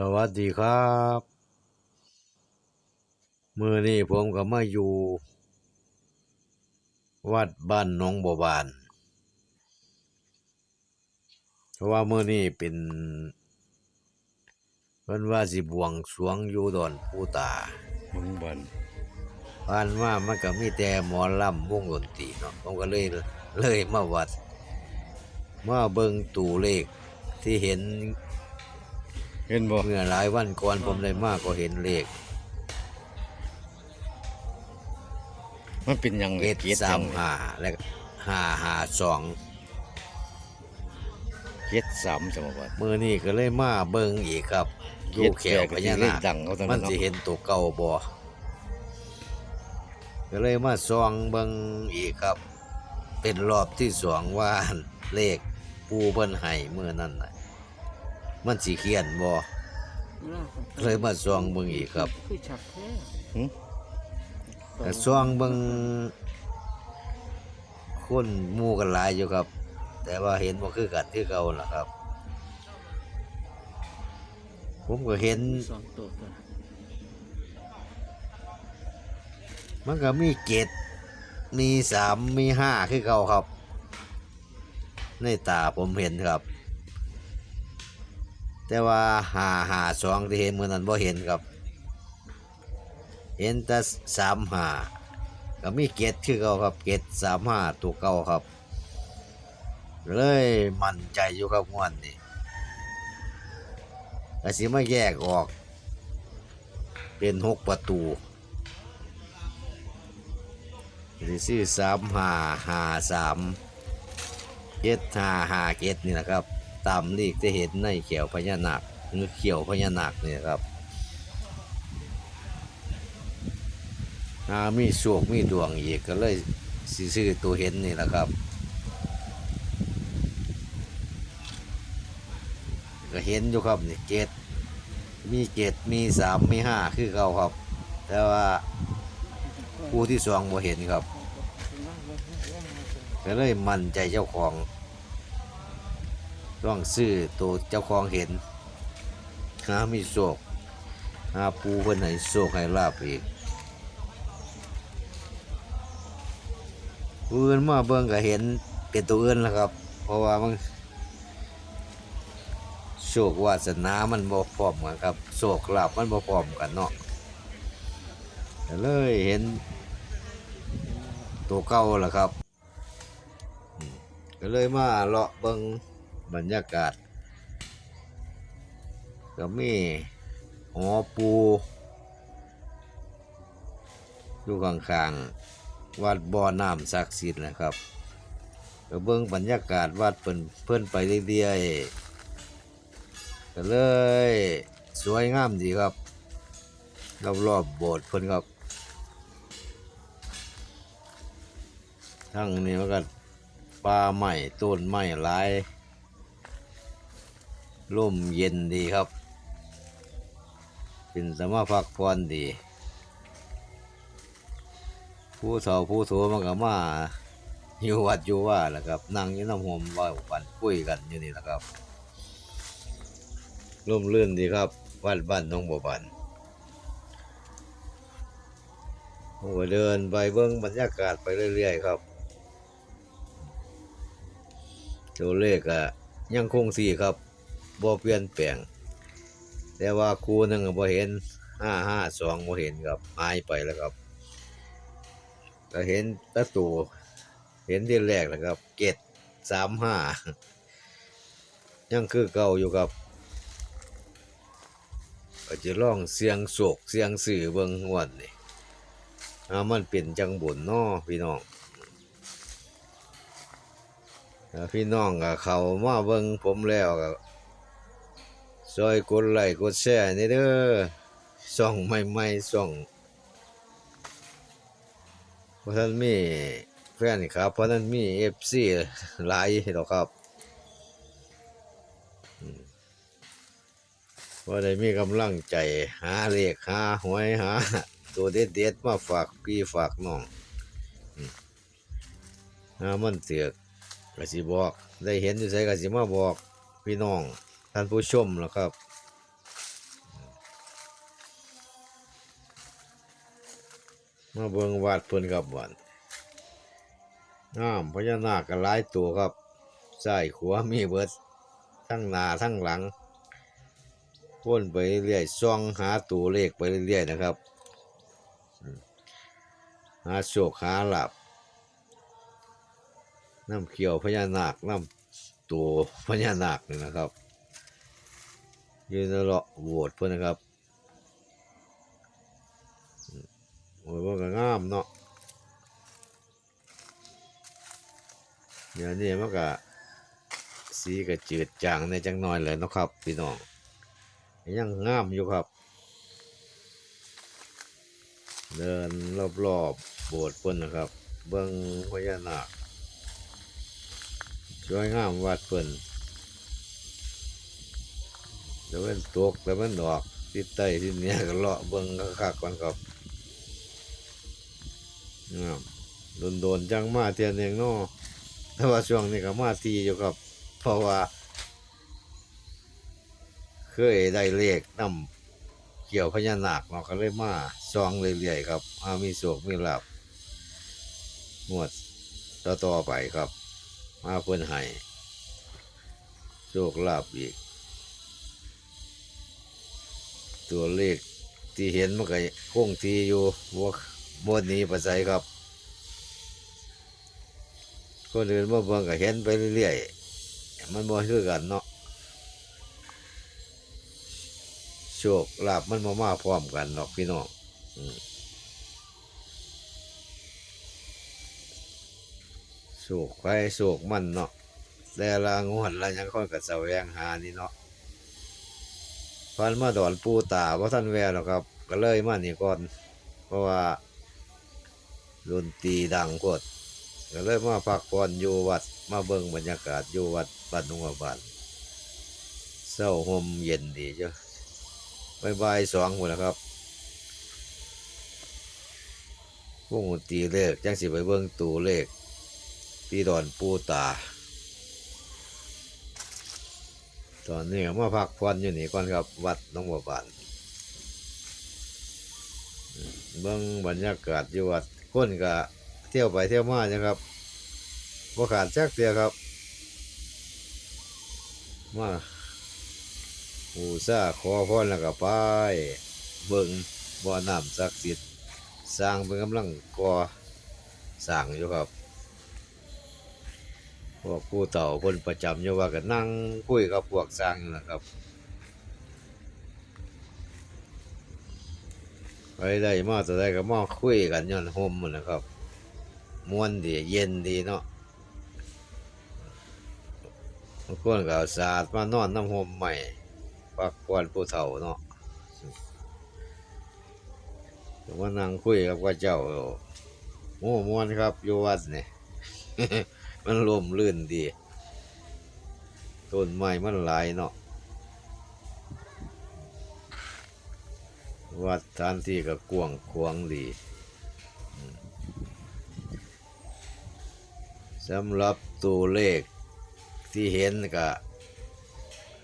สวัสดีครับมือนี้ผมก็มาอยู่ วัดบ้านหนองบัวบาน เพราะว่ามือนี้เป็นเพิ่นว่าสิบวงสรวงอยู่ดอนปูตามึงบันผ่านมามันก็มีแต่หมอลำวงดนตรีเนาะผมก็เลยเลยมาวัดมาเบิ่งตู่เลขที่เห็น เห็นบ่เมื่อหลายวันก่อนผมได้มาก็เห็นเลขมันเป็นหยังเจ็ดกียรติสามหห้าและห้าห้าสองเกียรติสามสมบัติมือนี้ก็เลยมาเบิ่งอีกครับอเกียู่ยรติแขวพญาเลนาขคดังเขาทั้งมันั้นนสิเนาะเห็นตัวเก่าบ่ก็เลยมาส่องเบิ่งอีกครับ เป็นรอบที่สองว่าเลขปูเพิ่นให้เมื่อนั้นน่ะ มันสิเขียนบ่เลยมาส่องเบิ่งอีกครับคือฉับแท้หึก็ส่องเบิ่งคนหมู่กันหลายอยู่ครับ แต่ว่าเห็นบ่คือกันคือเก่าล่ะครับ ผมก็เห็นสองตัวตัวมันก็มีเกตมีสามมีห้าคือเก่าครับ ในตาผมเห็นครับ แต่ว่าหาหาสองที่เห็นเมื่อนั้นบ่เห็นครับ เห็นแต่สามหาก็มีเกตคือเก่าครับเกตสามห้าตัวเก่าครับ เลยมั่นใจอยู่ครับงวนนี่ก็สิมาแยกออก เป็นหกประตูสิซื้อสามหาหาสามเจ็ดหาหาเจ็ดนี่นะครับ ตามเลขจะเห็นในเขียวพญานาคหรือเขียวพญานาคนี่นะครับมีโชคมีดวงอีกก็เลยซื้อตัวเห็นนี่แหละครับก็เห็นอยู่ครับนี่เจ็ดมีเจ็ดมีสามมีห้าคือเก่าครับ แต่ว่าผู้ที่สองบ่เห็นครับก็เลยมั่นใจเจ้าของ ต้องซื้อตัวเจ้าของเห็นหามีโศกหาปูเพิ่นให้โศกให้ลาบอีกผู้อื่นมาเบิ่งก็เห็นเป็นตัวอื่นแล้วครับ เพราะว่ามันโชควาสนามันบ่พร้อมกันครับโชคลาภมันบ่พร้อมกันเนาะก็เลยเห็น ตัวเก่าล่ะครับ ก็เลยมาเลาะเบิง บรรยากาศ ก็มีหอปูอยู่ข้างๆวัดบ่อน้ำศักดิ์สิทธิ์นะครับก็เบิ่งบรรยากาศวัดเพิ่นเพิ่นไปเรื่อยๆก็เลยสวยงามดีครับรอบๆโบสถ์เพิ่นครับทั้งนี้มันก็ปลาใหม่ต้นใหม่หลาย ร่มเย็นดีครับ เป็นสมาพักผ่อดี ผู้เฒ่าผู้โถมันก็มาอยู่วัดอยู่ว่าแหละครับ นั่งอยู่น้ำหอมเว่ากันคุยกันอยู่นี่แหละครับร่มรื่นดีครับวัดบ้านน้องบัวบานผมก็เดินไปเบิ้งบรรยากาศไปเรื่อยๆครับตัวเลขอะยังคงสี่ครับ บ่เปลี่ยนแปลง แต่ว่าครูหนึงบ่เห็นห้าห้าสองบ่เห็นครับหายไปแล้วครับก็เห็นแตะตูเห็นที่แรกแล้วครับเกตสามห้ายังคือเก่าอยู่ครับก็จะลองเสียงโศกเสียงสื่อเบิ่งงวดนี่อามันเป็นจังบุญน้อพี่น้องพี่น้องกับเขามาเบิ่งผมแล้วก็ ซอยกดไลค์กดแชร์นี่เด้อส่องใหม่ๆส่องเพราะท่านมีแฟนครับเพราะท่านมีเอฟซีหลายดอกครับว่าได้มีกำลังใจหาเลขหาหวยหา ตัวเด็ดๆมาฝากพี่ฝากน้องอมหามันเถือกกสิบอก ได้เห็นอยู่ไสก็สิมาบอกพี่น้อง ท่านผู้ชมแล้วครับมาเบิ่งวาดเพิ่นครับวันน้ำพญานาคก็หลายตัวครับใส่ขวมีเบิด ทั้งหน้าทั้งหลังวนไปเรื่อยๆซองหาตัวเลขไปเรื่อยๆนะครับ หาโชคหาหลับ น้ำเขียวพญานาค น้ำตัวพญานาคนี่นะครับ ยืนรอโหวตเพื่อนนะครับโอ้ยว่าก็งามเนาะเดี๋ยวนี้มันก็สีก็จืดจางในจังน้อยเลยนะครับพี่น้องยังงามอยู่ครับ เดินรอบๆโบสถ์เพิ่นนะครับ เบิ่งพญานาคสวยงามวัดเพิ่น แล้วมันตกแล้วมันดอกที่ใต้ที่เหนี้ยก็เลาะเบิ่งก็คักก่อนครับงามโดนๆจังมาเทียนเองเนาะแต่ว่าช่วงนี้ก็มาทีอยู่ครับ เพราะว่า เคยได้เลขนำเกี่ยวพญานาคเนาะก็เลยมาซองเรื่อยๆครับอามีโศกมีหลาบงวดต่อๆไปครับ มาเพิ่นให้โชคลาภอีก ตัวเลขที่เห็นมันก็คงทีอยู่บวกบนนี้ปัจจัยครับ คนอื่นมาเบิ่งก็เห็นไปเรื่อยๆมันบ่คือกันเนาะโชคลาภมันมามาพร้อมกันเนาะพี่น้องโชคไปโชคมันเนาะแต่ละงวดละยังคนก็แสวงหานี่เนาะ พันมาดอนปูตาเพราะท่านแววหรอกครับ ก็เลยมานี่ก่อน เพราะว่าดนตรีดังโคตรก็เลยมาพักผ่อนอยู่วัดมาเบิ่งบรรยากาศอยู่วัดบ้านนุ่งบานเศร้าห่มเย็นดีจ้ะบายบายสองหมดแล้วครับวงดนตรีเลขจังสิไปเบิ่งตูเลขที่ดอนปูตา ตอนนี้มาพักผ่อนอยู่นี่ก่อนครับ วัดน้องบัวบานเบิ่งบรรยากาศอยู่วัดคนก็เที่ยวไปเที่ยวมานะครับบ่ขาดแจักเที่ยครับ มาอูซ่าขอพรแล้วก็ไปเบิ่งบ่อน้ำศักดิ์สิทธิ์สร้างเป็นกำลังก่อสร้างอยู่ครับ วกผู้เต่าคนประจำอยู่ว่ากันนั่งคุยกับพวกสร้างนี่นะครับไปได้มาตัวได้ก็มาคุยกันย้อนห่มมันนะครับม่วนดีเย็นดีเนาะบางคนก็เอาสาดมานอนน้ำห่มใหม่พักผ่อนผู้เฒ่าเนาะมานั่งคุยกับพระเจ้าโอ้ม่วนครับอยู่วัดเนี่ย มันลมลื่นดีต้นไม้มันหลายเนาะวัดสถานที่ก็กว้างขวางดีสำหรับตัวเลขที่เห็นก็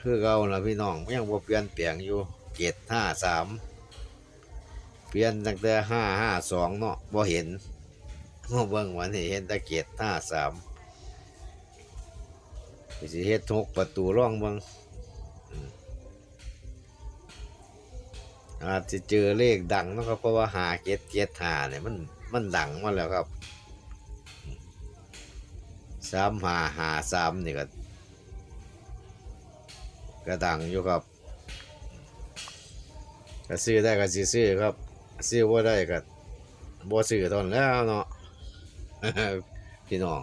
คือเก่านะพี่น้องยังบ่เปลี่ยนแปลงอยู่เจ็ดห้าสามเปลี่ยนตั้งแต่ห้าห้าสองเนาะบ่เห็นเมื่อเบิ่งวันนี้เห็นแต่เจ็ดห้าสาม สิเฮ็ดหกประตูร่องเบิ่งอาจจะเจอเลขดังนะครับเพราะว่าหาเจ็ดเจ็ดหาเนี่ยมันมันดังมาแล้วครับสามหาหาสามนี่ก็ก็ดังอยู่ครับก็ซื้อได้ก็ซื้อครับซื้อบ่าได้ก็บ่ซื้อตอนแล้วเนาะพี่น้อง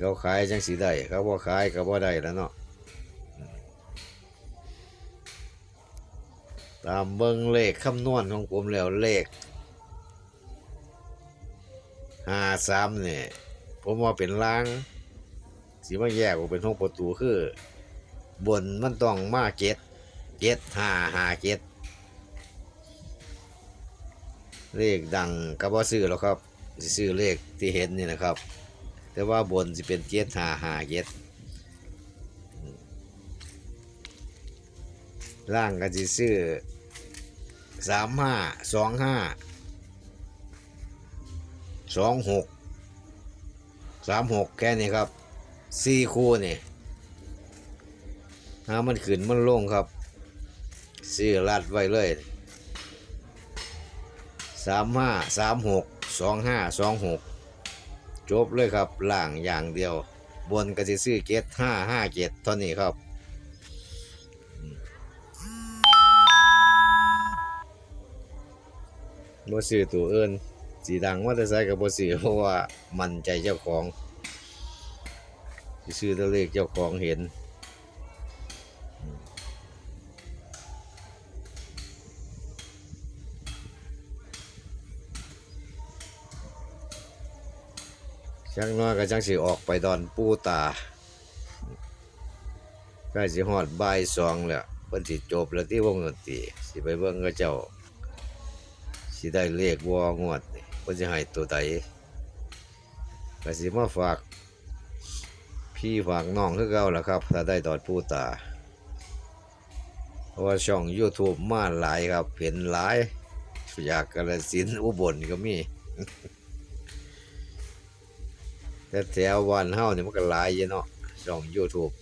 เขาขายจังสีได้เขาบ่ขายก็บ่ได้แล้วเนาะตามเบิ่งเลขคำนวณของผมแล้วเลขห้าสามเนี่ยผมว่าเป็นล้างสีมาแยกออกเป็นห้องประตูคือ บนมันต้องมาเจ็ดเจ็ดห้าห้าเจ็ดเลขดังก็บ่ซื้อหรอกครับซื้อเลขที่เห็นนี่นะครับ แต่ว่าบนสิเป็นเจ็ดหาหาเจ็ดล่างก็สิซื้อสามห้าสองห้าสองหกสามหกแค่นี้ครับสี่คู่นี่ถ้ามันขึ้นมันลงครับซื้อลัดไว้เลยสามห้าสามหกสองห้าสองหก จบเลยครับล่างอย่างเดียว บนก็จะซื้อเกตห้าห้าเกตเท่านี้ครับบ่ซื้อตัวอื่นสีดังว่าจะใส่กับบ่ซื้อเพราะว่ามันใจเจ้าของซื้อตัวเลขเจ้าของเห็น จังน้อยก็จังสิออกไปดอนปูตาใกล้สิฮอดบ่ายสองแล้วเพิ่นสิจบแล้วที่วงดนตรีสิไปเบิ่งกับเจ้าสิได้เลขบ่งวดนี่เพิ่นสิให้ตัวใดก็สิมาฝาก พี่ฝากน้องคือเก่าล่ะครับ ถ้าได้ตอดผู้ตาเพราะว่าช่อง YouTube มาหลายครับเห็นหลายอยากกาฬสินอุบลก็มี แต่แถววันเฮาเนี่ยมันก็หลายอยู่เนาะช่อง YouTube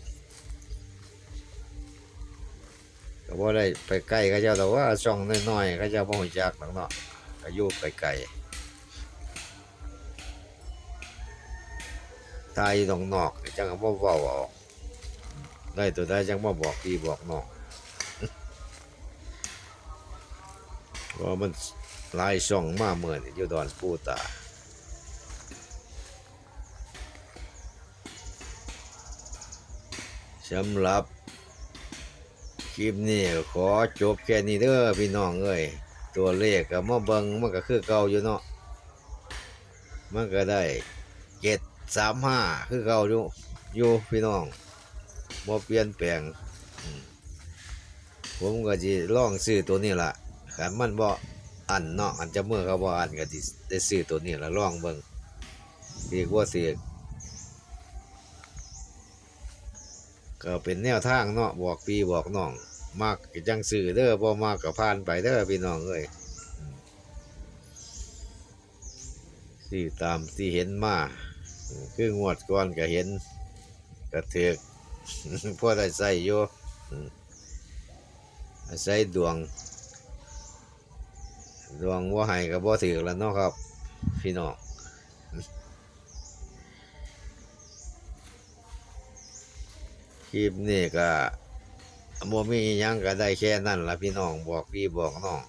ก็บ่ได้ไปใกล้เขาเจ้าแต่ว่าช่องน้อยๆเขาเจ้าบ่ฮู้จักหรอกเนาะก็อยู่ไกลๆตายอยู่ตรงนอกจังก็บ่เว้าออกได้ตัวได้จังบ่บอกพี่บอกน้องว่ามันหลายช่องมาเหมือนอยู่ดอนปูตา สำหรับคลิปนี้ขอจบแค่นี้เด้อพี่น้องเอ้ยตัวเลขก็มาเบิงมันก็คือเก่าอยู่เนาะมันก็ได้เจ็ดสามห้าคือเก่าอยู่อยู่พี่น้องบ่เปลี่ยนแปลงผมก็สิลองซื้อตัวนี้ละขันมันบ่อันเนาะอันจะเมื่อเขาบ่อันก็สิได้ซื้อตัวนี้ละลองเบิ่งดีกว่าเสิ ก็เป็นแนวทางเนาะบอกพี่บอกน้องมากกจังซื้อเด้อบ่มากก็ผ่านไปเด้อพี่น้องเอ้ยอืมซื้อตามที่เห็นมาคืองวดก่อนก็เห็นก็ถือกพอได้ใส่อยู่ดวง ดวงว่าให้กับบ่ถือแล้วเนาะครับ พี่น้อง คลิปนี้ก็บ่มียังก็ได้แค่นั้นละพี่น้องบอกพี่บอกน้อง